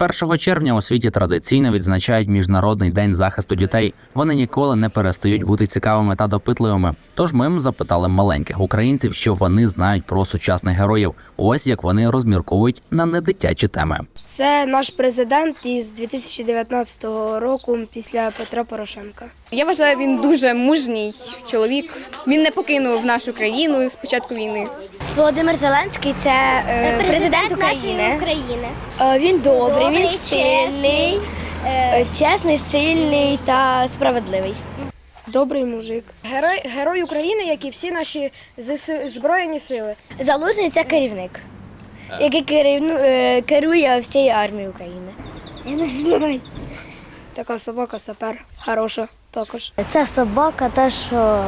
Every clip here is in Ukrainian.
1 червня у світі традиційно відзначають міжнародний день захисту дітей. Вони ніколи не перестають бути цікавими та допитливими. Тож ми запитали маленьких українців, що вони знають про сучасних героїв. Ось як вони розмірковують на недитячі теми. Це наш президент із 2019 року після Петра Порошенка. Я вважаю, він дуже мужній чоловік. Він не покинув нашу країну з початку війни. Володимир Зеленський це е, президент, України. України. Е, Він Добрий, він сильний, чесний, е, чесний, сильний та справедливий. Добрий мужик. Герой, герой України, як і всі наші збройні сили. Залужний це керівник, який керівну, е, керує всією армією України. Я не знаю. Така собака сапер, хороша також. Це собака, та що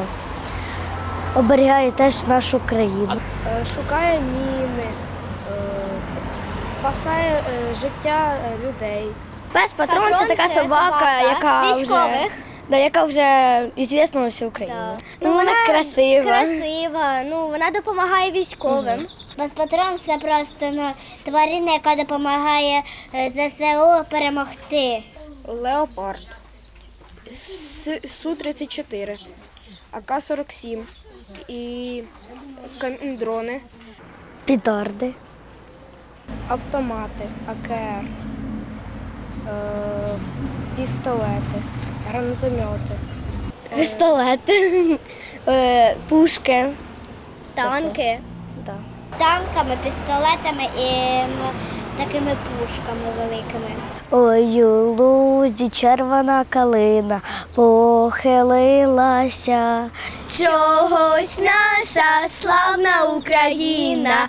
оберігає теж нашу країну. Е, Шукає міни, е, спасає е, життя е, людей. Пес патрон, Патрон це така це собака, собака яка вже, військових. да, яка вже ізвісна на всю Україну. Ну, вона, красива. Красива. Ну вона допомагає військовим. Патрон це просто ну, тварина, яка допомагає е, ЗСУ перемогти. Леопард. Су-34, АК-47 і дрони, Пітарди. Автомати, АКР, е, пістолети, гранатомети. Пістолети, е, пушки. Танки. Да. Танками, пістолетами і ну, такими пушками великими. Ой, у лузі червона калина похилилася. Чогось наша славна Україна